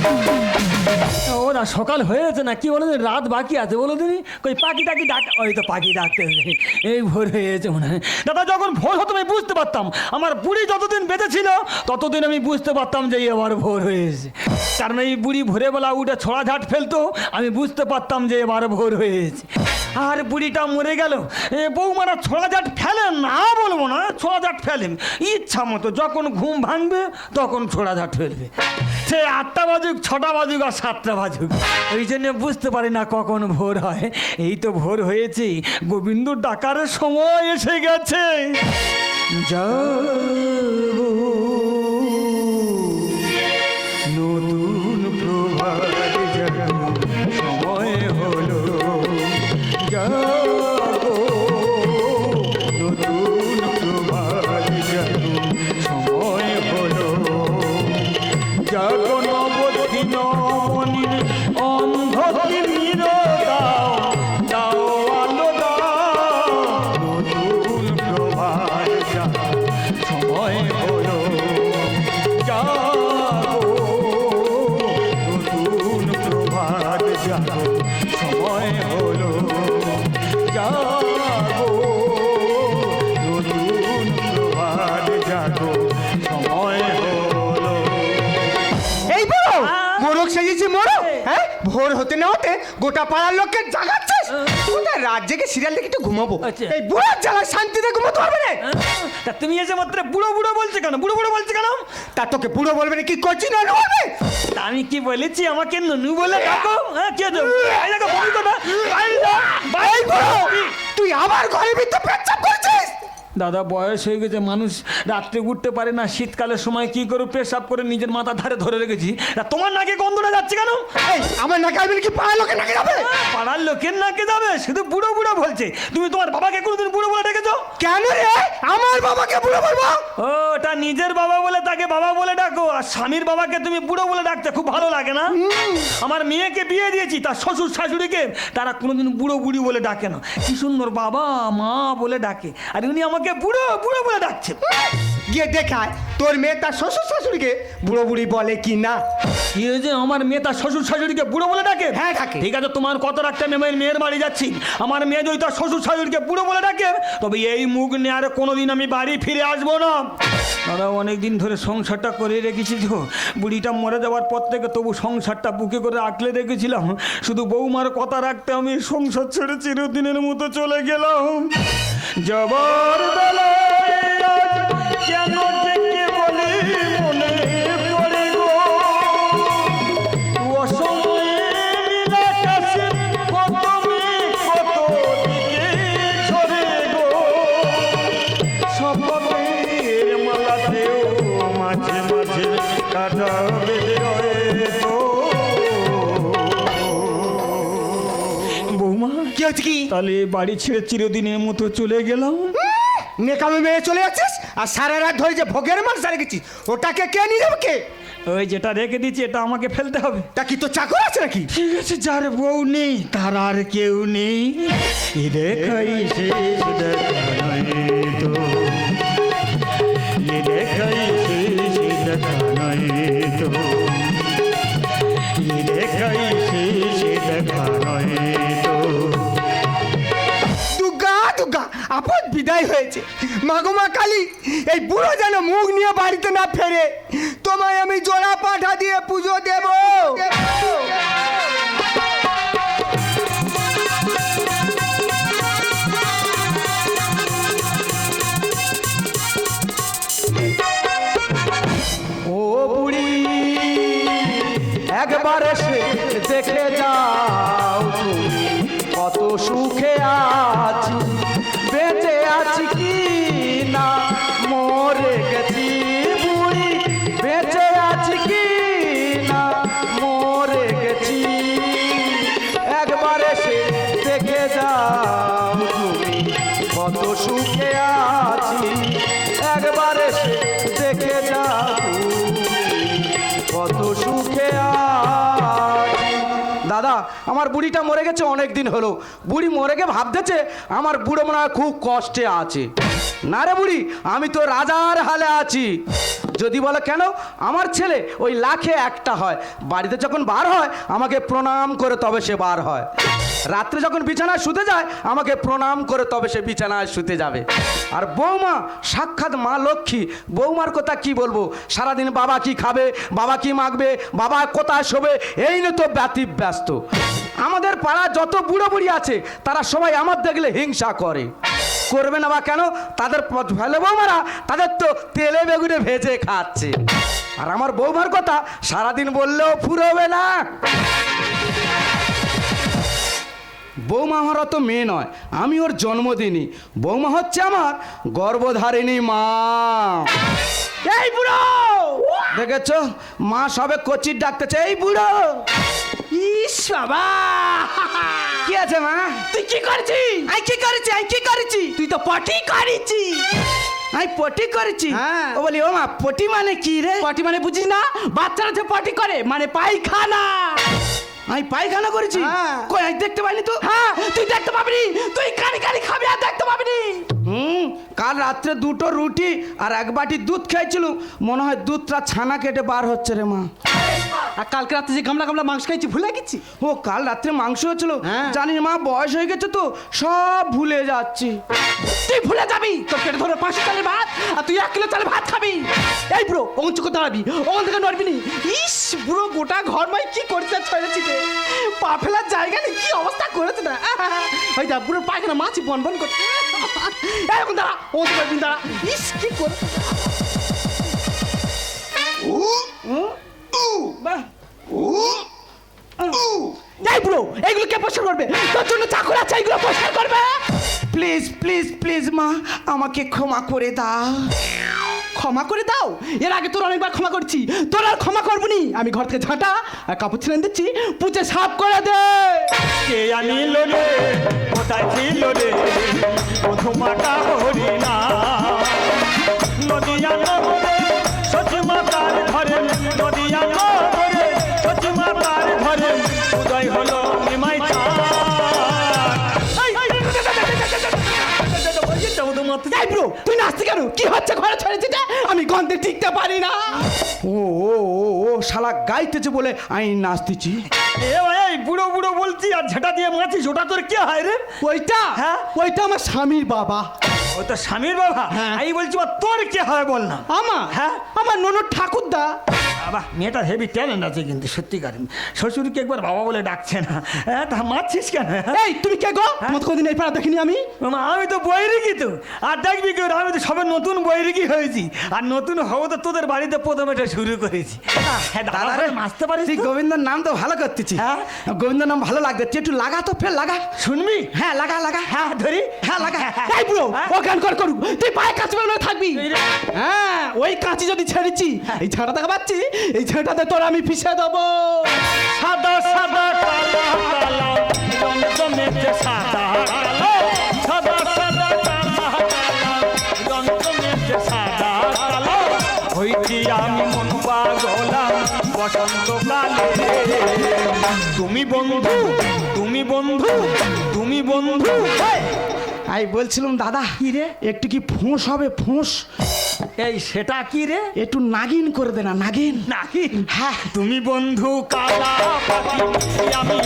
Thank you. ও না, সকাল হয়েছে না, কি বলো রাত বাকি আছে বলো দিনি কই, পাখি টাকি ডাক, ওই তো পাখি ডাকতে এই ভোর হয়েছে মনে হয়। দাদা, যখন ভোর হতো, আমি বুঝতে পারতাম। আমার বুড়ি যতদিন বেঁচে ছিল, ততদিন আমি বুঝতে পারতাম যে এবার ভোর হয়েছে। কারণ এই বুড়ি ভোরেবেলা উঠে ছড়া ঝাট ফেলতো, আমি বুঝতে পারতাম যে এবার ভোর হয়েছে। আর বুড়িটা মরে গেল। বৌমারা ছড়া ঝাট ফেলে না বলব না ছড়া ঝাট ফেলেন ইচ্ছা মতো যখন ঘুম ভাঙবে, তখন ছড়া ঝাট ফেলবে। সে আটটা বাজুক, ছটা বাজুক আর সাতটা বাজুক। ওই জন্য বুঝতে পারি না কখন ভোর হয়। এই তো ভোর হয়েছে। গোবিন্দ ডাকার সময় এসে গেছে। যাব গোটা পাড়ার লোককে জাগাচ্ছিস? গোটা রাত জেগে সিরিয়াল দেখে একটু ঘুমাবো। আচ্ছা। এই বুড়ো জ্বালা শান্তিতে ঘুমাতে পারবে না? তা তুমি এসে মাত্র বুড়ো বুড়ো বলছে কেন? বুড়ো বুড়ো বলছে কেন? তা তোকে বুড়ো বলবে না কি করছি না বলবে? আমি কি বলেছি? আমাকে নুনু বলে ডাকো। হ্যাঁ কে দেবো এই দেখো বমি কথা দাদা বয়স হয়ে গেছে মানুষ রাত্রে উঠতে পারে না। শীতকালের সময় কি করে পেশাব করে নিজের মাথা ধারে ধরে রেখেছি। তোমার নাকে গন্ধটা যাচ্ছে কেন? আমার নাকি আসবেন কি পাড়ার লোকে নাকি যাবে? পাড়ার লোকের নাকে যাবে? শুধু বুড়ো বুড়ো বলছে। তুমি তোমার বাবাকে কোনোদিন বুড়ো বলে ডেকেছো? কেন রে? আমার বাবাকে বুড়ো বলব? ও ওটা নিজের বাবা বলে তাকে বাবা বলে ডাকো। আর স্বামীর বাবাকে তুমি বুড়ো বলে ডাকতে খুব ভালো লাগে না? আমার মেয়েকে বিয়ে দিয়েছি তার শ্বশুর শাশুড়িকে। তারা কোনোদিন বুড়ো বুড়ি বলে ডাকে না। কি সুন্দর বাবা মা বলে ডাকে। আর উনি আমাকে বুড়ো বুড়ো বলে ডাকছে। গিয়ে দেখায় তোর মেয়ে তার শ্বশুর শাশুড়িকে বুড়ো বুড়ি বলে কি না কি যে আমার মেয়ে তার শ্বশুর শাশুড়িকে বুড়ো বলে ডাকে? হ্যাঁ, ডাকে। ঠিক আছে তোমার কত রাখতে আমি আমার মেয়ের বাড়ি যাচ্ছি। আমার মেয়ে যদি তার শ্বশুর শাশুড়িকে বুড়ো বলে ডাকে তবে এই মুখ নিয়ে আর কোনোদিন আমি বাড়ি ফিরে আসব না। দাদা অনেকদিন ধরে সংসারটা করে রেখেছি তো। বুড়িটা মরে যাওয়ার পর থেকে তবু সংসারটা বুকে করে আঁকলে রেখেছিলাম শুধু বৌমার কথা রাখতে আমি সংসার ছেড়ে চিরদিনের মতো চলে গেলাম। যাবার বেলায় বৌমা কি? তাহলে বাড়ি ছেড়ে চিরদিনের মতো চলে গেলাম। নেকামে মেয়ে চলে যাচ্ছিস? আর সারা রাত ধরে যে ভোগের মাল সারে গেছিস ওটাকে কে নিয়ে যাবে কে? ওই যেটা রেখে দিচ্ছি এটা আমাকে ফেলতে হবে। তা কি তো চাকর আছে নাকি? ঠিক আছে যার বউ নেই তার আর কেউ নেই। দেখাই শেষ তো। বিদায় হয়েছে। মাগো মা কালী, এই বুড়ো যেন মুখ নিয়ে বাড়িতে না ফেরে, তোমায় আমি জোড়া পাঠা দিয়ে পুজো দেব। একবার এসে দেখে যাও কত সুখে আছি। আমার বুড়িটা মরে গেছে অনেক দিন হলো। বুড়ি মরে গে ভাবতেছে, আমার বুড়ো মনে হয় খুব কষ্টে আছে। না রে বুড়ি, আমি তো রাজার হালে আছি। যদি বলো কেন? আমার ছেলে ওই লাখে একটা হয়। বাড়িতে যখন বার হয়, আমাকে প্রণাম করে তবে সে বার হয়। রাত্রে যখন বিছানায় শুতে যায়, আমাকে প্রণাম করে তবে সে বিছানায় শুতে যাবে। আর বৌমা, সাক্ষাৎ মা লক্ষ্মী, বৌমার কথা কি বলব? সারাদিন বাবা কি খাবে? বাবা কি মাখবে বাবা কোথায় শোবে? এই নিয়ে তো ব্যতি ব্যস্ত আমাদের পাড়া যত বুড়ো বুড়ি আছে, তারা সবাই আমার দেখলে হিংসা করে। করবে না বা কেন? তাদের ফেলে বৌমারা তাদের তো তেলে বেগুনে ভেজে খাচ্ছে। আর আমার বৌমার কথা সারাদিন বললেও ফুরোবে না। বৌমা আমার অত মেয়ে নয়, আমি ওর জন্মদিনই বৌমা হচ্ছে আমার গর্ভধারিণী মা। এই বুড়ো! দেখেছ? মা সবে কচির ডাকতেছে এই বুড়ো! ইস বাবা! কি আছে মা? তুই কি করছিস? আই কি করেছি আই কি করেছি? তুই তো পটি করেছি। আই পটি করেছি? হ্যাঁ। ও বলি ও মা পটি মানে কি রে? পটি মানে বুঝিস না বাচ্চারা যে পটি করে মানে পায়খানা। আমি পায়খানা করেছি? হ্যাঁ। কই আমি দেখতে পাইনি তো? হ্যাঁ তুই দেখতে রাত্রে দুটো রুটি আর এক বাটি দুধ খেয়েছিল মনে হয় দুধটা ছানা কেটে বার হচ্ছে রে মা। আর কালকে রাত্রে যে গামলা গামলা মাংস খাইছি ভুলে গেছি? ও কাল রাত্রে মাংস হয়েছিল। হ্যাঁ। জানিস মা বয়স হয়ে গেছে তো সব ভুলে যাচ্ছি। তুই ভুলে যাবি? তোর পেটে ধরে পাঁচশো চালের ভাত আর তুই এক কিলো চালের ভাত খাবি। এই ব্রো ওখান চুকো দাঁড়াবি ওখান থেকে নড়বি নি। ইস বুড়ো গোটা ঘর মাই কি করছে ছড়েছি রে। পা ফেলার জায়গা নেই কি অবস্থা করেছে না? ওই দা বুড়ো পায়খানা মাছি বন বন করতে এখন দাঁড়া ও তো পারবি দাঁড়া ইস কি করে বাহ। এই বুড়ো এইগুলো কে পরিষ্কার করবে তোর জন্য চাকর আছে এইগুলো পরিষ্কার করবে প্লিজ প্লিজ প্লিজ মা আমাকে ক্ষমা করে দাও। ক্ষমা করে দাও? এর আগে তোর অনেকবার ক্ষমা করছি। তোর আর ক্ষমা করবনি আমি ঘর থেকে ঝাঁটা আর কাপড় ছেড়ে দিচ্ছি। পুজো সাফ করে দে। কে আনিল রে? কোথায় ছিল রে? মধুমাটা হরিণা নদিয়া নগরে সচিমাতার ঘরে নদিয়া নগরে ঘরে উদয় হলো নিমাই এই ব্রো তুই নাচতে কেন? কি হচ্ছে ঘরে ছড়েছিস আমি গন্ধে টিকতে পারি না। ও শালা গাইতেছে বলে আমি নাচতেছি। এই বুড়ো বুড়ো বলছি আর ঝাঁটা দিয়ে মাছিস ওটা তোর কে হয় রে? ওইটা? হ্যাঁ? ওইটা আমার স্বামীর বাবা। ও তো স্বামীর বাবা? হ্যাঁ। আমি বলছি বা তোর কে হয় বল না? আমা হ্যাঁ? আমার ননদ ঠাকুরদা। বাবা মেয়েটার হেভি ট্যালেন্ট আছে কিন্তু সত্যিকার। শ্বশুরকে একবার বাবা বলে ডাকছে না। হ্যাঁ তা মারছিস কেন? এই তুমি কে গো? তোমার কোনদিন এই পাড়া দেখিনি আমি। আমি তো বৈরিকি তো। আর দেখবি কি ওরা, আমি তো সবে নতুন বৈরিকি হয়েছি। আর নতুন হব তো তোদের বাড়িতে প্রথম এটা শুরু করেছি। হ্যাঁ দাদা দাদা রে রে মাসতে পারিস গোবিন্দর নাম তো ভালো করতেছি। হ্যাঁ? গোবিন্দর নাম ভালো লাগছে তুই একটু লাগা তো ফের লাগা। শুনবি? হ্যাঁ লাগা লাগা। হ্যাঁ ধরি। হ্যাঁ লাগা। এই বুড়ো হ্যাঁ? ও গান কর করুক। তুই পায়ে বেরোনো থাকবি। হ্যাঁ ওই কাঁচি যদি ছেড়েছি এই ঝাঁটা দেখা পাচ্ছি এই ঝাঁটাতে তোর আমি পিছিয়ে দেবো। সাদা সাদা কালা কালা রং জমেছে সাদা কালো। সাদা সাদা কালা কালা রং জমেছে সাদা কালো। হইছি আমি মন পাগলাম বসন্ত তুমি বন্ধু তুমি বন্ধু তুমি বন্ধু। আমি বলছিলাম দাদা? একটু কি ফোঁস হবে ফোঁস? এই সেটা কি রে? একটু নাগিন করে দে না নাগিন। নাকি হ্যাঁ। তুমি বন্ধু কালা পাখি আমি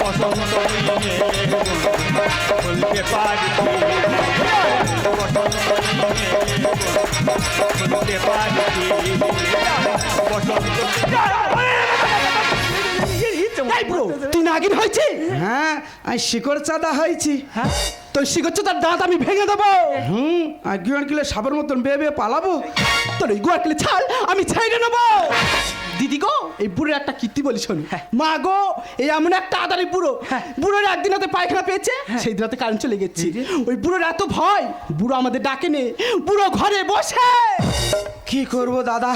বসন্ত বলতে পারি বলতে পারি এই তুই নাগিন হয়েছি হ্যাঁ। আমি শিকড় চাঁদা হয়েছি। হ্যাঁ। তোর শিখচ্ছে তার দাঁত আমি ভেঙে দেবো। হুম। আর গিয়ে কিলে সাপের মতন বেয়ে বেয়ে পালাবো। তোর এই গোয়াটলে ছাল আমি ছেড়ে নেব। দিদি গো এই বুড়োর একটা কীর্তি বলি শোন। মা গো এই এমন একটা আদারি বুড়ো। বুড়োর একদিন হাতে পায়খানা পেয়েছে সেই দিন হাতে কারেন্ট চলে গেছে। ওই বুড়োর এত ভয় বুড়ো আমাদের ডাকে নে। বুড়ো ঘরে বসে। কি করব দাদা?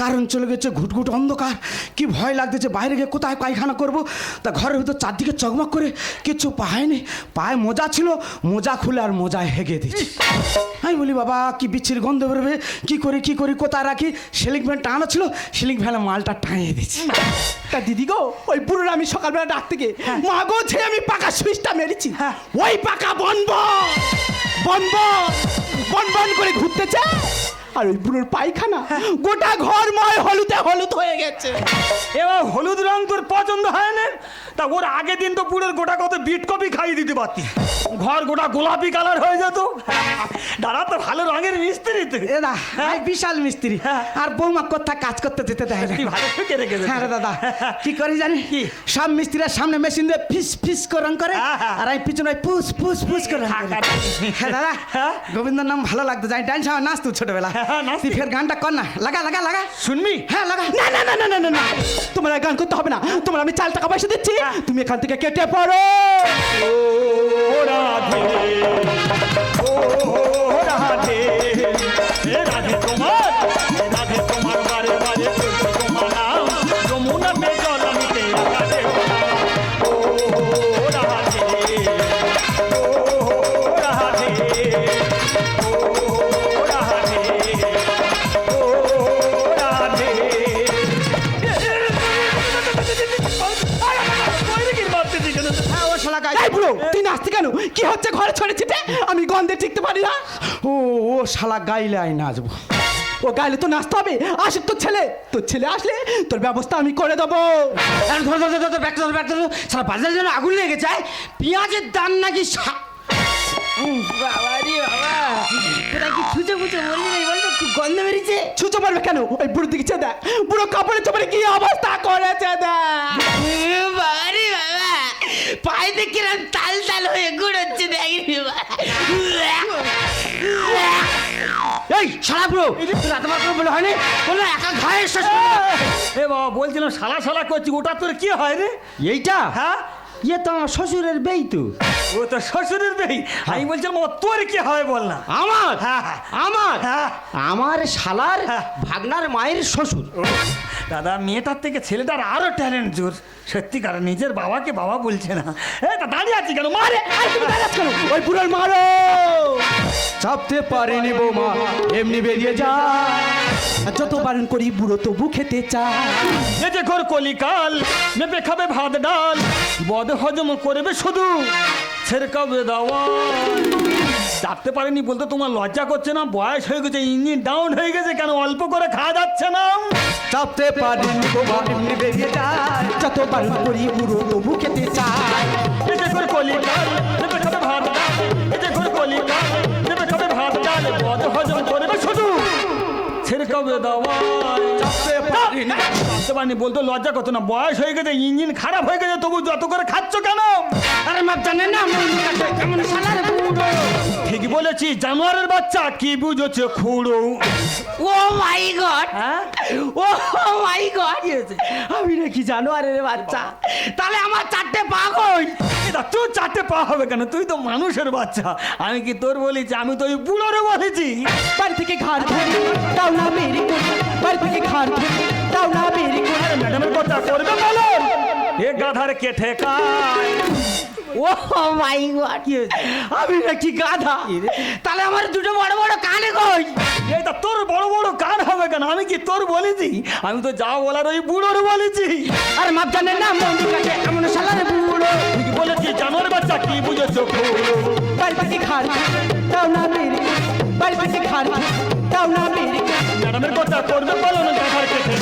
কারণ চলে গেছে ঘুটঘুট অন্ধকার। কি ভয় লাগতেছে? বাইরে গিয়ে কোথায় পায়খানা করব? তা ঘরের ভিতর চারদিকে চকমক করে কিছু পায়নি। পায়ে মোজা ছিল মোজা খুলে আর মোজায় হেগে দিচ্ছি আমি বলি বাবা কি বিচ্ছির গন্ধ বেরোবে? কি করি কি করি কোথায় রাখি? সিলিং ফ্যান টানো ছিল সিলিং ফ্যানে মালটা টাঙিয়ে দিচ্ছি তা দিদি গো ওই বুড়োর আমি সকালবেলা ডাক থেকে মা গো ছে আমি পাকা সুইচটা মেরেছি। ওই পাকা বনব বনব বন বন করে ঘুরতেছে আর ওই বুড়োর পায়খানা গোটা ঘরময় হলুদে হলুদ হয়ে গেছে। এবার হলুদ রং তোর পছন্দ হয় না? তা ওর আগের দিন তো পুরোর গোটা কত বিট কপি খাইয়ে দিতে পারতি। ঘর গোটা গোলাপি কালার হয়ে যেত। দাদা তো ভালো রঙের মিস্ত্রি তুই। দা আমি বিশাল মিস্ত্রি। আর বৌমা কোথা কাজ করতে যেতে দেয় না। ভালো রেখে হ্যাঁ রে দাদা কি করি জানি কি? সব মিস্ত্রির সামনে মেশিন দিয়ে ফিস ফিস করে রং করে হ্যাঁ, হ্যাঁ। আর আমি পিছনে পুস পুস পুস করে হ্যাঁ দাদা হ্যাঁ? গোবিন্দর নাম ভালো লাগতো জানি ডান্স আমার নাচতো ছোটবেলা। হ্যাঁ, নাচতি। তুই ফের গানটা কর না। লাগা লাগা লাগা। শুনবি? হ্যাঁ লাগা। না না না না না না। না তোমার আর গান করতে হবে না। তোমার আমি চাল টাকা পয়সা দিচ্ছি। তুমি এখান থেকে কেটে পড়ো। ও রাধে। বুড়ো কেন? কি হচ্ছে ঘরে ছড়ে ছিটে? আমি গন্ধে টিকতে পারি না। ও ও শালা গাইলে আই নাচবো। ও গাইলে তো নাচতে হবে। আসুক তোর ছেলে। তোর ছেলে আসলে তোর ব্যবস্থা আমি করে দেবো। ধর ধর ধর ধর ব্যাগ ধর ব্যাগ ধর সারা বাজারে যেন আগুন লেগে যায় পেঁয়াজের দাম নাকি বাবা রে বাবা। কি ছুঁচে ফুচে মরি নেই বলতো? খুব গন্ধ বেরিয়েছে। ছুঁচো মারবে কেন? ওই দিকে চেয়ে দেখ। বুড়ো কাপড়ে চোপড়ে কি অবস্থা করেছে দেখ। উম, বাবা রে বাবা। এই ব্রো কোনো বলে হয়নি? বলে একা ঘায়ের শেষ এ বাবা বলছিলাম সালা সালা করছি ওটা তোর কি হয় রে? এইটা? হ্যাঁ? ইয়ে তো আমার শ্বশুরের বেই তো। ও তো শ্বশুরের বেই? আমি বলছিলাম বাবা তোর কি হয় বল না? আমার? হ্যাঁ, হ্যাঁ। আমার? হ্যাঁ। আমার শালার হ্যাঁ। ভাগনার মায়ের শ্বশুর। দাদা মেয়েটার থেকে ছেলেটার আরও ট্যালেন্ট জোর। সত্যিকার নিজের বাবাকে বাবা বলছে না। এ তা দাঁড়িয়ে আছি কেন? মারে? ওই বুড়োর মারো! চাপতে পারেনি বৌমা এমনি বেরিয়ে যা। যত বারণ করি বুড়ো তবু খেতে চায়। এ যে ঘর কলিকাল মেপে খাবে ভাত ডাল। বদ হজম করবে শুধু। ছেড়কাবে দাওয়া। চাপতে পারেনি বলতে তোমার লজ্জা করছে না বয়স হয়ে গেছে ইঞ্জিন ডাউন হয়ে গেছে কেন অল্প করে খাওয়া যাচ্ছে না? চাপতে পারেনি এমনি বেরিয়ে যায় যত বারণ করি বুড়ো তবু খেতে চায় এ যে ঘর কলিকাল মেপে খাবে ভাত ডাল। এ যে ঘর কলিকাল মেপে খাবে ভাত ডাল হজম করবে শুধু। ছেড়কাবে কবে দাও বলতো লজ্জা কত না। বয়স হয়ে গেছে ইঞ্জিন খারাপ হয়ে গেছে তবু যত করে খাচ্ছ কেন? আরে মাপ জানেন না কেমন শালার বুড়ো। ঠিক বলেছি জানোয়ারের বাচ্চা কি বুঝেছে খুঁড়ো? Oh my God. হ্যাঁ? Oh my God. আমি নাকি জানোয়ারের বাচ্চা। তাহলে আমার চারটে পা কই এটা তুই চারটে পা হবে কেন? তুই তো মানুষের বাচ্চা। আমি কি তোর বলেছি? আমি তো ওই বুড়োরে বলেছি। বাড়ি থেকে ধরে তাও না বেরি করে বাড়ি থেকে ধরে তাও না বেরি করে ম্যাডামের কথা করবে বলেন। এ গাধার কেঠে কায় ও মাই গড। আমি নাকি গাধা। তাহলে আমার দুটো বড় বড় কানে কই? এটা তোর বড় বড় কান হবে কেন? আমি কি তোর বলেছি? আমি তো যা বলার ওই বুড়োর বলেছি। আরে মাপ জানেন না মন্দির কাছে এমন শালার বুড়ো। তুই বলেছি জানোয়ার বাচ্চা কি বুঝেছ বাড়ি ধরে তাও না করে বাড়ি ধরে তাও না করে ম্যাডামের কথা করবে বলো না গাধার কেঠে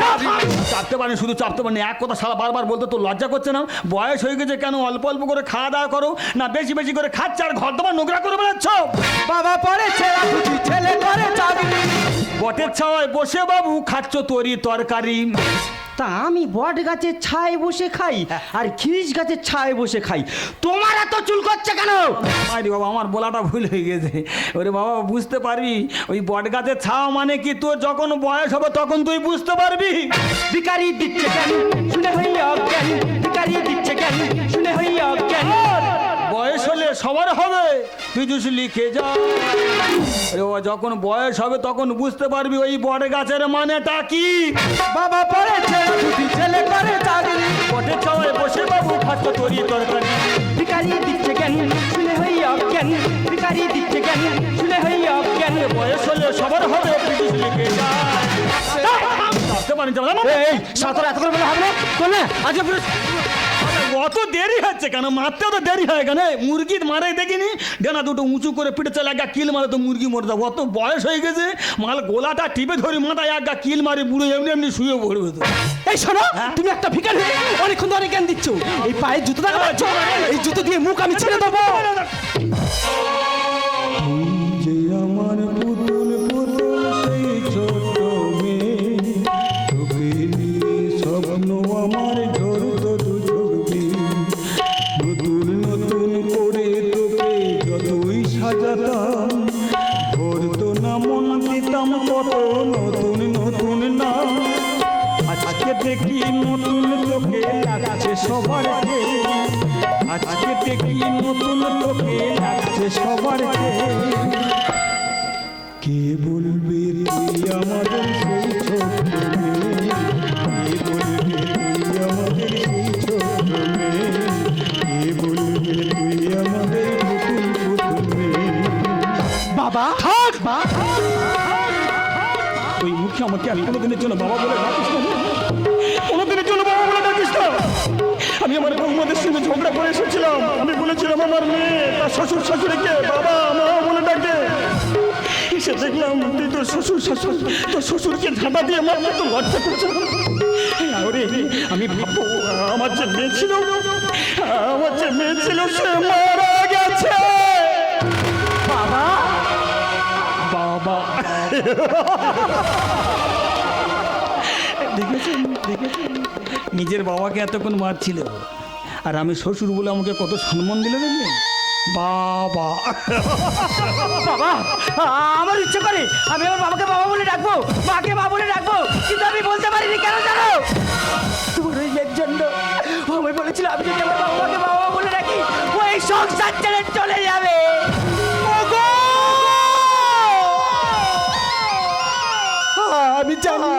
কায় চাপতে পারেন শুধু চাপতে পারেন। এক কথা সারা বারবার বলতে তো লজ্জা করছে না? বয়স হয়ে গেছে কেন? অল্প অল্প করে খাওয়া দাওয়া করো না বেশি বেশি করে খাচ্ছে আর ঘর তোমার নোংরা করে বেড়াচ্ছ? বাবা পরে ছেলে ছেলে করে বটের ছাওয়ায় বসে বাবু খাচ্ছ তরি তরকারি। তা আমি বট গাছের ছায় বসে খাই আর খিরিস গাছের ছায় বসে খাই। তোমার এত চুল করছে কেন? আরে বাবা আমার বলাটা ভুল হয়ে গেছে। ওরে বাবা বুঝতে পারবি? ওই বট গাছের ছাওয়া মানে কি তোর যখন বয়স হবে তখন তুই বুঝতে পারবি? ভিকারি দিচ্ছে কেন? শুনে হইয়া ভিকারি দিচ্ছে কেন? শুনে হইয়া হলে সবার হবে। যদি লিখে যা। যখন বয়স হবে তখন বুঝতে পারবি ওই বট গাছের মানেটা কি। বাবা পড়ে খুঁজি ছেলে করে চাকরি। বটের ছাওয়ায় বসে বাবু খাচ্ছ তরি তরকারি। ভিকারি দিচ্ছে জ্ঞান শুনে হই অজ্ঞান। ভিকারি দিচ্ছে জ্ঞান শুনে হই অজ্ঞান। বয়স হলে সবার হবে যদি লিখে যা। এই সাঁতার এত করে বলে হবে না? করলে আজকে অত দেরি হচ্ছে কেন মারতে তো দেরি হয় কেন মুরগি মারে দেখিনি ডানা দুটো উঁচু করে পিঠে চলে একটা কিল মারে তো মুরগি মরে যাব অত বয়স হয়ে গেছে মাল গোলাটা টিপে ধরে মাথায় একটা কিল মারে বুড়ো এমনি এমনি শুয়ে পড়বে তো এই শোনো তুমি একটা ভিকার হয়ে অনেকক্ষণ ধরে জ্ঞান দিচ্ছ এই পায়ে জুতো দেখা এই জুতো দিয়ে মুখ আমি ছেড়ে দেবো আমাকে আমি কোনোদিনের জন্য বাবা বলে ডাকিস না। কোনোদিনের জন্য বাবা বলে ডাকিস না। আমি আমার বৌমাদের সঙ্গে ঝগড়া করে এসেছিলাম। আমি বলেছিলাম আমার মেয়ে তার শ্বশুর শাশুড়িকে বাবা মা বলে ডাকে। এসে দেখলাম তুই তোর শ্বশুর শাশুর তোর শ্বশুরকে ঝাঁটা দিয়ে আমার মতো লজ্জা করছে আরে আমি ভাববো আমার যে মেয়ে ছিল আমার যে মেয়ে ছিল সে মারা গেছে। বাবা? বাবা। দেখেছেন দেখেছেন? নিজের বাবাকে এতক্ষণ মারছিল। আর আমি শ্বশুর বলে আমাকে কত সম্মান দিল দেখলেন বাবা। বাবা আমার ইচ্ছে করে আমি আমার বাবাকে বাবা বলে ডাকবো মাকে মা বলে ডাকবো কিন্তু আমি বলতে পারিনি কেন জানো? তোমার ওই জন্য আমি বলেছিল আমি যদি আমার বাবা বাবা বলে ডাকি ওই সংসার ছেড়ে চলে যাবে। ওগো! আমি জানি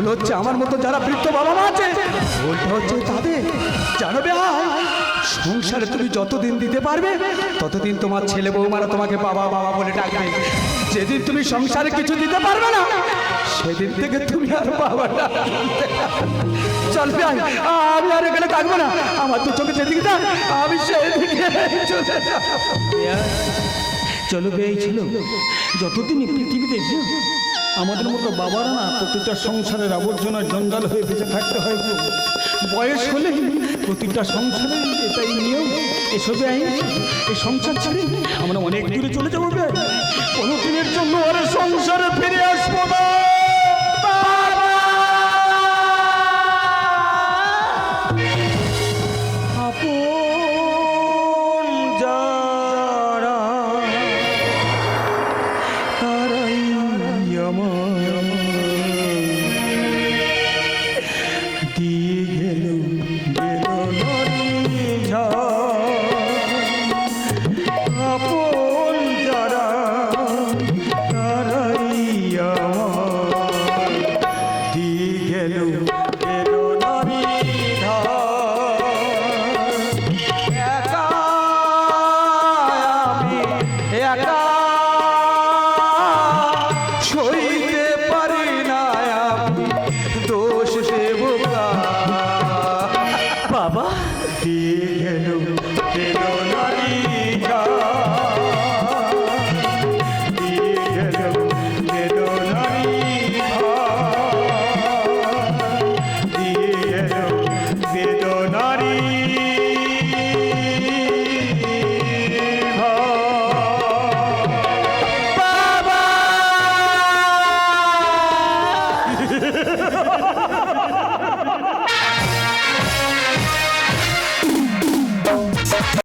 ভুল হচ্ছে, আমার মতো যারা বৃদ্ধ বাবা মা আছে ভুলটা হচ্ছে তাদের। জানবে সংসারে তুমি যতদিন দিতে পারবে, ততদিন তোমার ছেলে বৌমারা তোমাকে বাবা বাবা বলে ডাকবে। যেদিন তুমি সংসারে কিছু দিতে পারবে না, সেদিন থেকে তুমি আর বাবা। চল ভাই আমি আর এখানে থাকব না, আমার দু চোখে যেদিকে থাক আমি সেদিকে চলে যাব। চলো বেই ছিল যতদিন পৃথিবীতে আমাদের মতো বাবারা না প্রতিটা সংসারের আবর্জনা জঞ্জাল হয়ে বেঁচে থাকতে হয়। বয়স হলে প্রতিটা সংসারে এটাই নিয়ম। এসবে আইন এই সংসার ছেড়ে আমরা অনেক দূরে চলে যাব কোনো দিনের জন্য আর সংসারে ফিরে আসব